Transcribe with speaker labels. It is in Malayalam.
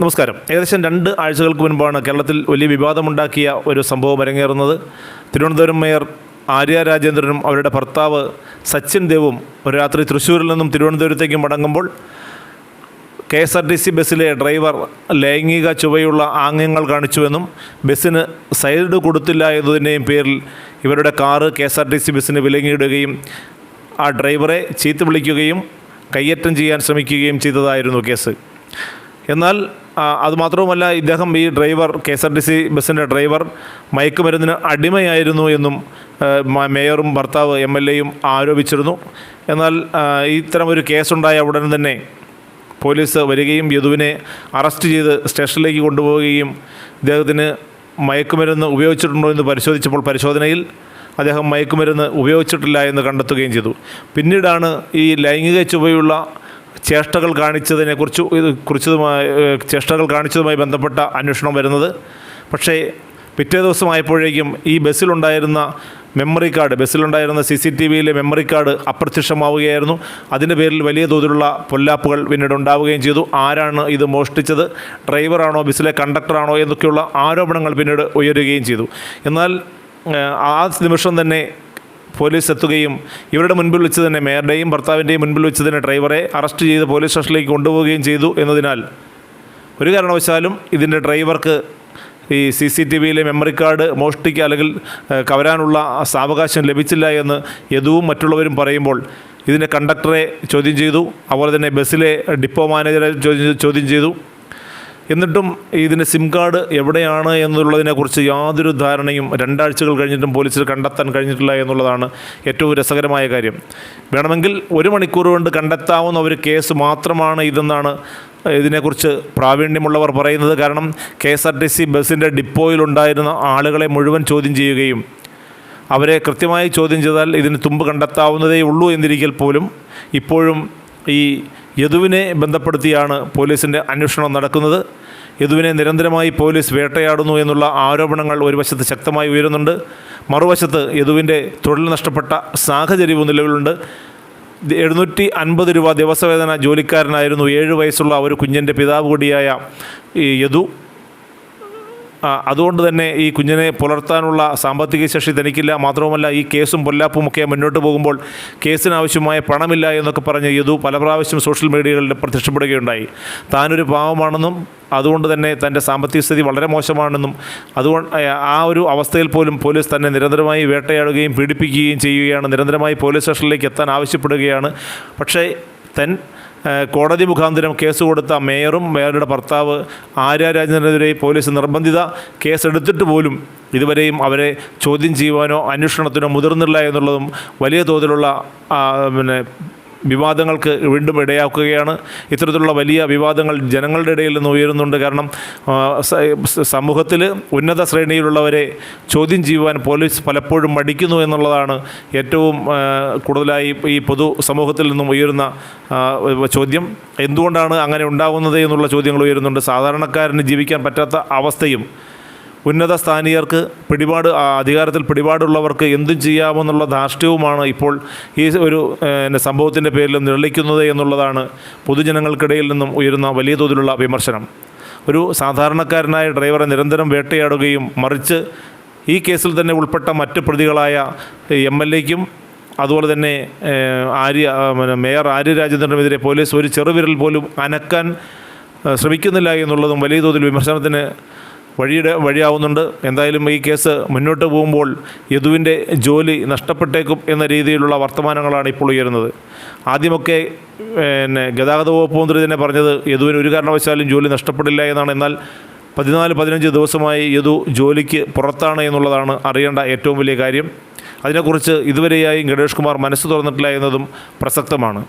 Speaker 1: നമസ്കാരം. ഏകദേശം രണ്ട് ആഴ്ചകൾക്ക് മുൻപാണ് കേരളത്തിൽ വലിയ വിവാദമുണ്ടാക്കിയ ഒരു സംഭവം അരങ്ങേറുന്നത്. തിരുവനന്തപുരം മേയർ ആര്യ രാജേന്ദ്രനും അവരുടെ ഭർത്താവ് സച്ചിൻ ദേവും ഒരു രാത്രി തൃശ്ശൂരിൽ നിന്നും തിരുവനന്തപുരത്തേക്ക് മടങ്ങുമ്പോൾ K S R T C ബസ്സിലെ ഡ്രൈവർ ലൈംഗിക ചുവയുള്ള ആംഗ്യങ്ങൾ കാണിച്ചുവെന്നും ബസ്സിന് സൈഡ് കൊടുത്തില്ല എന്നതിന്റെയും പേരിൽ ഇവരുടെ car K S R T C ബസ്സിന് വിലങ്ങിയിടുകയും ആ ഡ്രൈവറെ ചീത്ത വിളിക്കുകയും കയ്യേറ്റം ചെയ്യാൻ ശ്രമിക്കുകയും ചെയ്തതായിരുന്നു കേസ്. എന്നാൽ അതുമാത്രവുമല്ല ഇദ്ദേഹം ഈ driver K S R T C ബസ്സിന്റെ ഡ്രൈവർ മയക്കുമരുന്നിന് അടിമയായിരുന്നു എന്നും മേയറും ഭർത്താവ് എം എൽ എയും ആരോപിച്ചിരുന്നു. എന്നാൽ ഇത്തരം ഒരു കേസുണ്ടായ ഉടൻ തന്നെ പോലീസ് വരികയും യദുവിനെ അറസ്റ്റ് ചെയ്ത് സ്റ്റേഷനിലേക്ക് കൊണ്ടുപോവുകയും ഇദ്ദേഹത്തിന് മയക്കുമരുന്ന് ഉപയോഗിച്ചിട്ടുണ്ടോ എന്ന് പരിശോധിച്ചപ്പോൾ പരിശോധനയിൽ അദ്ദേഹം മയക്കുമരുന്ന് ഉപയോഗിച്ചിട്ടില്ല എന്ന് കണ്ടെത്തുകയും ചെയ്തു. പിന്നീടാണ് ഈ ലൈംഗിക ചുവയുള്ള ചേഷ്ടകൾ കാണിച്ചതിനെക്കുറിച്ച് ഇത് കുറിച്ചതുമായി ചേഷ്ടകൾ കാണിച്ചതുമായി ബന്ധപ്പെട്ട അന്വേഷണം വരുന്നത്. പക്ഷേ പിറ്റേ ദിവസമായപ്പോഴേക്കും ഈ ബസ്സിലുണ്ടായിരുന്ന മെമ്മറി കാർഡ് ബസ്സിലുണ്ടായിരുന്ന സി സി ടി വിയിലെ മെമ്മറി കാർഡ് അപ്രത്യക്ഷമാവുകയായിരുന്നു. അതിന്റെ പേരിൽ വലിയ തോതിലുള്ള പൊല്ലാപ്പുകൾ പിന്നീട് ഉണ്ടാവുകയും ചെയ്തു. ആരാണ് ഇത് മോഷ്ടിച്ചത്? ഡ്രൈവറാണോ? ബസ്സിലെ കണ്ടക്ടറാണോ? എന്നൊക്കെയുള്ള ആരോപണങ്ങൾ പിന്നീട് ഉയരുകയും ചെയ്തു. എന്നാൽ ആ നിമിഷം തന്നെ പോലീസ് എത്തുകയും ഇവരുടെ മുൻപിൽ വെച്ച് തന്നെ മേയറുടെയും ഭർത്താവിന്റെയും മുൻപിൽ വെച്ച് തന്നെ ഡ്രൈവറെ അറസ്റ്റ് ചെയ്ത് പോലീസ് സ്റ്റേഷനിലേക്ക് കൊണ്ടുപോവുകയും ചെയ്തു എന്നതിനാൽ ഒരു കാരണവശാലും ഇതിന്റെ ഡ്രൈവർക്ക് ഈ സി സി ടി വിയിലെ മെമ്മറി കാർഡ് മോഷ്ടിക്കുക അല്ലെങ്കിൽ കവരാനുള്ള സാവകാശം ലഭിച്ചില്ല എന്ന് യദുവും മറ്റുള്ളവരും പറയുമ്പോൾ ഇതിന്റെ കണ്ടക്ടറെ ചോദ്യം ചെയ്തു അതുപോലെ തന്നെ ബസ്സിലെ ഡിപ്പോ മാനേജറെ ചോദ്യം ചോദ്യം ചെയ്തു. എന്നിട്ടും ഇതിന്റെ സിം കാർഡ് എവിടെയാണ് എന്നുള്ളതിനെക്കുറിച്ച് യാതൊരു ധാരണയും രണ്ടാഴ്ചകൾ കഴിഞ്ഞിട്ടും പോലീസിൽ കണ്ടെത്താൻ കഴിഞ്ഞിട്ടില്ല എന്നുള്ളതാണ് ഏറ്റവും രസകരമായ കാര്യം. വേണമെങ്കിൽ ഒരു മണിക്കൂർ കൊണ്ട് കണ്ടെത്താവുന്ന ഒരു കേസ് മാത്രമാണ് ഇതെന്നാണ് ഇതിനെക്കുറിച്ച് പ്രാവീണ്യമുള്ളവർ പറയുന്നത്. കാരണം K S R T C ബസ്സിന്റെ ഡിപ്പോയിലുണ്ടായിരുന്ന ആളുകളെ മുഴുവൻ ചോദ്യം ചെയ്യുകയും അവരെ കൃത്യമായി ചോദ്യം ചെയ്താൽ ഇതിന് തുമ്പ് കണ്ടെത്താവുന്നതേ ഉള്ളൂ എന്നിരിക്കൽ പോലും ഇപ്പോഴും ഈ യദുവിനെ ബന്ധപ്പെടുത്തിയാണ് പോലീസിന്റെ അന്വേഷണം നടക്കുന്നത്. യദുവിനെ നിരന്തരമായി പോലീസ് വേട്ടയാടുന്നു എന്നുള്ള ആരോപണങ്ങൾ ഒരു വശത്ത് ശക്തമായി ഉയരുന്നുണ്ട്. മറുവശത്ത് യദുവിന്റെ തൊഴിൽ നഷ്ടപ്പെട്ട സാഹചര്യവും നിലവിലുണ്ട്. എഴുന്നൂറ്റി അൻപത് രൂപ ദിവസവേതന ജോലിക്കാരനായിരുന്നു ഏഴ് വയസ്സുള്ള ഒരു കുഞ്ഞിന്റെ പിതാവ് കൂടിയായ ഈ യദു. അതുകൊണ്ട് തന്നെ ഈ കുഞ്ഞിനെ പുലർത്താനുള്ള സാമ്പത്തിക ശേഷി തനിക്കില്ല. മാത്രവുമല്ല ഈ കേസും പൊല്ലാപ്പുമൊക്കെ മുന്നോട്ട് പോകുമ്പോൾ കേസിനാവശ്യമായ പണമില്ല എന്നൊക്കെ പറഞ്ഞ് യദു പല പ്രാവശ്യം സോഷ്യൽ മീഡിയകളിൽ പ്രത്യക്ഷപ്പെടുകയുണ്ടായി. താനൊരു പാവമാണെന്നും അതുകൊണ്ട് തന്നെ തന്റെ സാമ്പത്തിക സ്ഥിതി വളരെ മോശമാണെന്നും അതുകൊണ്ട് ആ ഒരു അവസ്ഥയിൽ പോലും പോലീസ് തന്നെ നിരന്തരമായി വേട്ടയാടുകയും പീഡിപ്പിക്കുകയും ചെയ്യുകയാണ്. നിരന്തരമായി പോലീസ് സ്റ്റേഷനിലേക്ക് എത്താൻ ആവശ്യപ്പെടുകയാണ്. പക്ഷേ തൻ കോടതി മുഖാന്തരം കേസ് കൊടുത്ത മേയറും മേയറുടെ ഭർത്താവ് ആര്യ രാജേന്ദ്രനെതിരെ പോലീസ് നിർബന്ധിത കേസെടുത്തിട്ട് പോലും ഇതുവരെയും അവരെ ചോദ്യം ചെയ്യുവാനോ അന്വേഷണത്തിനോ മുതിർന്നില്ല എന്നുള്ളതും വലിയ തോതിലുള്ള പിന്നെ വിവാദങ്ങൾക്ക് വീണ്ടും ഇടയാക്കുകയാണ്. ഇത്തരത്തിലുള്ള വലിയ വിവാദങ്ങൾ ജനങ്ങളുടെ ഇടയിൽ നിന്ന് ഉയരുന്നുണ്ട്. കാരണം സമൂഹത്തിൽ ഉന്നത ശ്രേണിയിലുള്ളവരെ ചോദ്യം ചെയ്യുവാൻ പോലീസ് പലപ്പോഴും മടിക്കുന്നു എന്നുള്ളതാണ് ഏറ്റവും കൂടുതലായി ഈ പൊതു സമൂഹത്തിൽ നിന്നും ഉയരുന്ന ചോദ്യം. എന്തുകൊണ്ടാണ് അങ്ങനെ ഉണ്ടാകുന്നത് എന്നുള്ള ചോദ്യങ്ങൾ ഉയരുന്നുണ്ട്. സാധാരണക്കാരന് ജീവിക്കാൻ പറ്റാത്ത അവസ്ഥയും ഉന്നത സ്ഥാനീയർക്ക് പിടിപാട് അധികാരത്തിൽ പിടിപാടുള്ളവർക്ക് എന്തും ചെയ്യാമെന്നുള്ള ധാർഷ്ട്യവുമാണ് ഇപ്പോൾ ഈ ഒരു സംഭവത്തിന്റെ പേരിൽ നിഴലിക്കുന്നത് എന്നുള്ളതാണ് പൊതുജനങ്ങൾക്കിടയിൽ നിന്നും ഉയരുന്ന വലിയ തോതിലുള്ള വിമർശനം. ഒരു സാധാരണക്കാരനായ ഡ്രൈവറെ നിരന്തരം വേട്ടയാടുകയും മറിച്ച് ഈ കേസിൽ തന്നെ ഉൾപ്പെട്ട മറ്റ് പ്രതികളായ എം എൽ എക്കും അതുപോലെ തന്നെ ആര്യ മേയർ ആര്യ രാജേന്ദ്രനുമെതിരെ പോലീസ് ഒരു ചെറുവിരൽ പോലും അനക്കാൻ ശ്രമിക്കുന്നില്ല എന്നുള്ളതും വലിയ തോതിൽ വിമർശനത്തിന് വഴിയുടെ വഴിയാവുന്നുണ്ട്. എന്തായാലും ഈ കേസ് മുന്നോട്ട് പോകുമ്പോൾ യദുവിന്റെ ജോലി നഷ്ടപ്പെട്ടേക്കും എന്ന രീതിയിലുള്ള വർത്തമാനങ്ങളാണ് ഇപ്പോൾ ഉയരുന്നത്. ആദ്യമൊക്കെ പിന്നെ ഗതാഗത വകുപ്പ് മന്ത്രി തന്നെ പറഞ്ഞത് യദുവിന് ഒരു കാരണവശാലും ജോലി നഷ്ടപ്പെടില്ല എന്നാണ്. എന്നാൽ പതിനാല് പതിനഞ്ച് ദിവസമായി യദു ജോലിക്ക് പുറത്താണ് എന്നുള്ളതാണ് അറിയേണ്ട ഏറ്റവും വലിയ കാര്യം. അതിനെക്കുറിച്ച് ഇതുവരെയായും ഗണേഷ് കുമാർ മനസ്സ് തുറന്നിട്ടില്ല എന്നതും പ്രസക്തമാണ്.